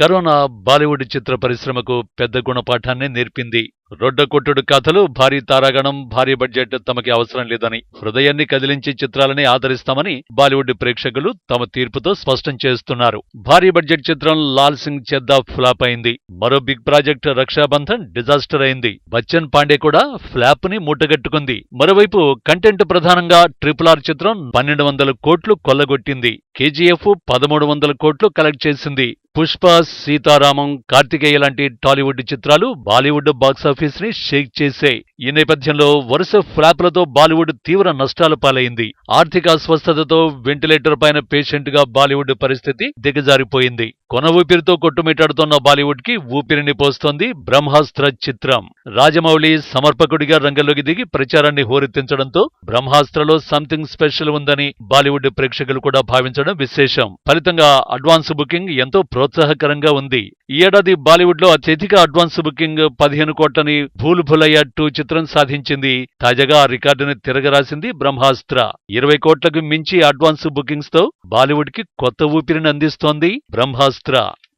Corona Bollywood చిత్ర పరిశ్రమకు పెద్ద గుణపాఠాన్ని నేర్పింది. రొడ్డకొట్టుడు కథలు భారీ తారాగణం భారీ బడ్జెట్ తమకి అవసరం లేదని హృదయాన్ని కదిలించే చిత్రాలని ఆదరిస్తామని బాలీవుడ్ ప్రేక్షకులు తమ తీర్పుతో స్పష్టం చేస్తున్నారు. భారీ బడ్జెట్ చిత్రం లాల్ సింగ్ చెద్దా ఫ్లాప్ అయింది. మరో బిగ్ ప్రాజెక్ట్ రక్షాబంధన్ డిజాస్టర్ అయింది. బచ్చన్ పాండే కూడా ఫ్లాప్ని మూటగట్టుకుంది. మరోవైపు కంటెంట్ ప్రధానంగా ట్రిపుల్ ఆర్ చిత్రం పన్నెండు వందల కోట్లు కొల్లగొట్టింది. కేజీఎఫ్ పదమూడు వందల కోట్లు కలెక్ట్ చేసింది. పుష్ప సీతారామం కార్తికేయ లాంటి టాలీవుడ్ చిత్రాలు బాలీవుడ్ బాక్సాఫీస్ని షేక్ చేశాయి. ఈ నేపథ్యంలో వరుస ఫ్లాప్లతో బాలీవుడ్ తీవ్ర నష్టాల పాలైంది. ఆర్థిక అస్వస్థతతో వెంటిలేటర్ పైన పేషెంట్గా బాలీవుడ్ పరిస్థితి దిగజారిపోయింది. కొన ఊపిరితో కొట్టుమిట్టాడుతున్న బాలీవుడ్కి ఊపిరిని పోస్తోంది బ్రహ్మాస్త్ర చిత్రం. రాజమౌళి సమర్పకుడిగా రంగంలోకి దిగి ప్రచారాన్ని హోరెత్తించడంతో బ్రహ్మాస్త్రలో సంథింగ్ స్పెషల్ ఉందని బాలీవుడ్ ప్రేక్షకులు కూడా భావించడం విశేషం. ఫలితంగా అడ్వాన్స్ బుకింగ్ ఎంతో ప్రోత్సాహకరంగా ఉంది. ఈ ఏడాది బాలీవుడ్లో అత్యధిక అడ్వాన్స్ బుకింగ్ పదిహేను కోట్లని భూల్ భులయ్య టూ చిత్రం సాధించింది. తాజాగా ఆ రికార్డుని తిరగరాసింది బ్రహ్మాస్త్ర. ఇరవై కోట్లకు మించి అడ్వాన్స్ బుకింగ్స్తో బాలీవుడ్కి కొత్త ఊపిరిని అందిస్తోంది బ్రహ్మాస్త్ర. mostrar.